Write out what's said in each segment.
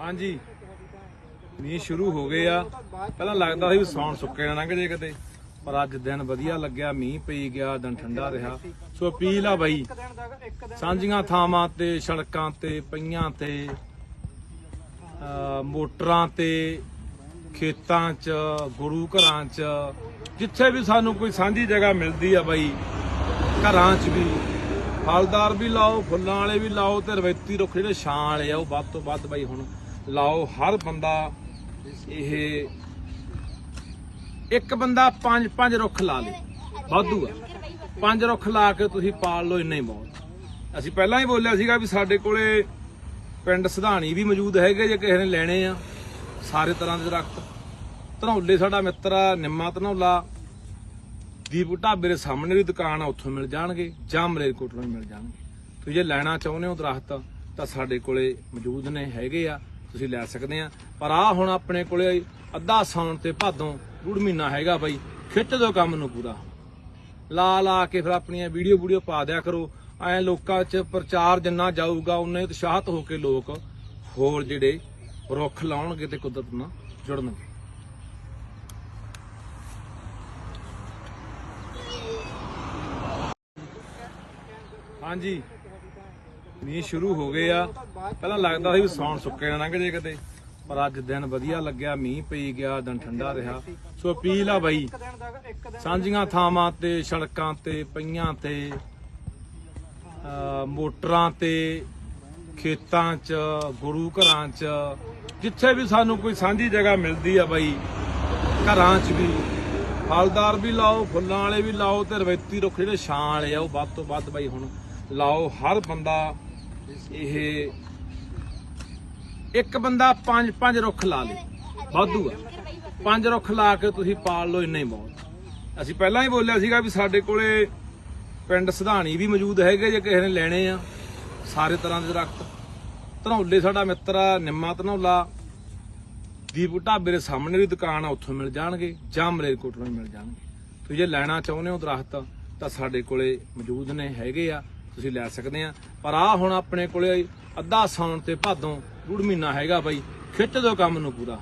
ਹਾਂਜੀ। ਮੀਂਹ ਸ਼ੁਰੂ ਹੋ ਗਏ ਆ। ਪਹਿਲਾਂ ਲੱਗਦਾ ਸੀ ਵੀ ਸੌਣ ਸੁੱਕੇ ਨਾ ਲੰਘ ਜੇ ਕਦੇ ਪਰ ਅੱਜ ਦਿਨ ਵਧੀਆ ਲੱਗਿਆ, ਮੀਂਹ ਪਈ ਗਿਆ, ਦਿਨ ਠੰਡਾ ਰਿਹਾ। ਸੋ ਅਪੀਲ ਆ ਬਾਈ, ਸਾਂਝੀਆਂ ਥਾਵਾਂ ਤੇ, ਸੜਕਾਂ ਤੇ, ਪਈਆਂ ਤੇ ਮੋਟਰਾਂ ਤੇ, ਖੇਤਾਂ 'ਚ, ਗੁਰੂ ਘਰਾਂ 'ਚ, ਜਿੱਥੇ ਵੀ ਸਾਨੂੰ ਕੋਈ ਸਾਂਝੀ ਜਗ੍ਹਾ ਮਿਲਦੀ ਆ ਬਾਈ, ਘਰਾਂ 'ਚ ਵੀ। ਫਲਦਾਰ ਵੀ ਲਾਓ, ਫੁੱਲਾਂ ਵਾਲੇ ਵੀ ਲਾਓ ਤੇ ਰਵੈਤੀ ਰੁੱਖ ਜਿਹੜੇ ਛਾਂ ਵਾਲੇ ਆ, ਉਹ ਵੱਧ ਤੋਂ ਵੱਧ ਬਾਈ ਹੁਣ ਲਾਓ, ਹਰ ਬੰਦਾ ਇਹ ਇੱਕ ਬੰਦਾ ਪੰਜ ਪੰਜ ਰੁੱਖ ਲਾ ਲੇ, ਵਾਧੂ ਆ। ਪੰਜ ਰੁੱਖ ਲਾ ਕੇ ਤੁਸੀਂ ਪਾਲ ਲਓ ਇੰਨਾ ਹੀ ਬਹੁਤ। ਅਸੀਂ ਪਹਿਲਾਂ ਹੀ ਬੋਲਿਆ ਸੀਗਾ ਵੀ ਸਾਡੇ ਕੋਲੇ ਪਿੰਡ ਸਿਧਾਣੀ ਵੀ ਮੌਜੂਦ ਹੈਗੇ, ਜੇ ਕਿਸੇ ਨੇ ਲੈਣੇ ਆ, ਸਾਰੇ ਤਰ੍ਹਾਂ ਦੇ ਦਰਖਤ। ਧਨੌਲੇ ਸਾਡਾ ਮਿੱਤਰ ਆ, ਨਿੰਮਾ ਧਨੌਲਾ। ਦੀਪ ਢਾਬੇ ਦੇ ਸਾਹਮਣੇ ਦੀ ਦੁਕਾਨ ਆ, ਉੱਥੋਂ ਮਿਲ ਜਾਣਗੇ, ਜਾਂ ਮਲੇਰਕੋਟਲੋਂ ਹੀ ਮਿਲ ਜਾਣਗੇ। ਤੁਸੀਂ ਜੇ ਲੈਣਾ ਚਾਹੁੰਦੇ ਹੋ ਦਰਖਤ, ਤਾਂ ਸਾਡੇ ਕੋਲੇ ਮੌਜੂਦ ਨੇ, ਹੈਗੇ ਆ। ਤੁਸੀਂ ਲੈ ਸਕਦੇ ਆ। ਪਰ ਆ ਹੁਣ ਆਪਣੇ ਕੋਲੇ ਅੱਧਾ ਸੌਣ ਤੇ ਭਾਦੋਂ ਡੂਢ ਮਹੀਨਾ ਹੈਗਾ ਬਾਈ। ਖਿੱਚ ਦਿਓ ਕੰਮ ਨੂੰ ਪੂਰਾ। ਲਾ ਲਾ ਕੇ ਫਿਰ ਆਪਣੀਆਂ ਵੀਡੀਓ ਵੀਡੀਓ ਪਾ ਦਿਆ ਕਰੋ। ਐ ਲੋਕਾਂ 'ਚ ਪ੍ਰਚਾਰ ਜਿੰਨਾ ਜਾਊਗਾ, ਉਨੇ ਉਤਸ਼ਾਹਤ ਹੋ ਕੇ ਲੋਕ ਹੋਰ ਜਿਹੜੇ ਰੁੱਖ ਲਾਉਣਗੇ ਤੇ ਕੁਦਰਤ ਨਾਲ ਜੁੜਨਗੇ। ਹਾਂਜੀ। ਮੀਂਹ ਸ਼ੁਰੂ ਹੋ ਗਏ ਆ। ਪਹਿਲਾਂ ਲੱਗਦਾ ਸੀ ਵੀ ਸੌਣ ਸੁੱਕੇ ਨਾ ਲੰਘ ਜੇ ਕਿਤੇ। ਪਰ ਅੱਜ ਦਿਨ ਵਧੀਆ ਲੱਗਿਆ, ਮੀਂਹ ਪਈ ਗਿਆ, ਦਿਨ ਠੰਡਾ ਰਿਹਾ। ਸੋ ਅਪੀਲ ਆ ਬਾਈ, ਸਾਂਝੀਆਂ ਥਾਵਾਂ ਤੇ, ਸੜਕਾਂ ਤੇ ਪਈਆਂ ਤੇ ਮੋਟਰਾਂ ਤੇ, ਖੇਤਾਂ 'ਚ, ਗੁਰੂ ਘਰਾਂ 'ਚ, ਜਿੱਥੇ ਵੀ ਸਾਨੂੰ ਕੋਈ ਸਾਂਝੀ ਜਗ੍ਹਾ ਮਿਲਦੀ ਆ ਬਾਈ, ਘਰਾਂ 'ਚ ਵੀ। ਫਲਦਾਰ ਵੀ ਲਾਓ, ਫੁੱਲਾਂ ਵਾਲੇ ਵੀ ਲਾਓ ਤੇ ਰਵੈਤੀ ਰੁੱਖ ਜਿਹੜੇ ਛਾਂ ਵਾਲੇ ਆ, ਉਹ ਵੱਧ ਤੋਂ ਵੱਧ ਬਾਈ ਹੁਣ ਲਾਓ। ਹਰ ਬੰਦਾ ਇਹ ਇੱਕ ਬੰਦਾ ਪੰਜ ਪੰਜ ਰੁੱਖ ਲਾ ਲੇ। ਵਾਧੂ ਆ। ਪੰਜ ਰੁੱਖ ਲਾ ਕੇ ਤੁਸੀਂ ਪਾਲ ਲਓ ਇੰਨਾ ਹੀ ਬਹੁਤ। ਅਸੀਂ ਪਹਿਲਾਂ ਹੀ ਬੋਲਿਆ ਸੀਗਾ ਵੀ ਸਾਡੇ ਕੋਲੇ ਪਿੰਡ ਸਿਧਾਣੀ ਵੀ ਮੌਜੂਦ ਹੈਗੇ, ਜੇ ਕਿਸੇ ਨੇ ਲੈਣੇ ਆ, ਸਾਰੇ ਤਰ੍ਹਾਂ ਦੇ ਦਰਖਤ। ਧਨੌਲੇ ਸਾਡਾ ਮਿੱਤਰ ਆ, ਨਿੰਮਾ ਧਨੌਲਾ। ਦੀਪ ਢਾਬੇ ਦੇ ਸਾਹਮਣੇ ਦੀ ਦੁਕਾਨ ਆ, ਉੱਥੋਂ ਮਿਲ ਜਾਣਗੇ, ਜਾਂ ਮਲੇਰਕੋਟਲੋਂ ਹੀ ਮਿਲ ਜਾਣਗੇ। ਤੁਸੀਂ ਜੇ ਲੈਣਾ ਚਾਹੁੰਦੇ ਹੋ ਦਰਖਤ, ਤਾਂ ਸਾਡੇ ਕੋਲੇ ਮੌਜੂਦ ਨੇ, ਹੈਗੇ ਆ। ਤੁਸੀਂ ਲੈ ਸਕਦੇ ਆ। ਪਰ ਆ ਹੁਣ ਆਪਣੇ ਕੋਲੇ ਅੱਧਾ ਸੌਣ ਤੇ ਭਾਦੋਂ ਡੂਢ ਮਹੀਨਾ ਹੈਗਾ ਬਾਈ, ਖਿੱਚ ਦਿਓ ਕੰਮ ਨੂੰ ਪੂਰਾ।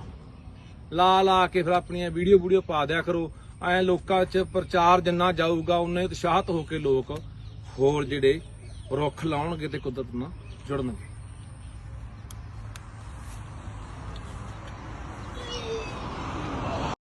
ਲਾ ਲਾ ਕੇ ਫਿਰ ਆਪਣੀਆਂ ਵੀਡੀਓ ਵੀਡੀਓ ਪਾ ਦਿਆ ਕਰੋ। ਐ ਲੋਕਾਂ 'ਚ ਪ੍ਰਚਾਰ ਜਿੰਨਾ ਜਾਊਗਾ, ਉਨੇ ਉਤਸ਼ਾਹਤ ਹੋ ਕੇ ਲੋਕ ਹੋਰ ਜਿਹੜੇ ਰੁੱਖ ਲਾਉਣਗੇ ਤੇ ਕੁਦਰਤ ਨਾਲ ਜੁੜਨਗੇ।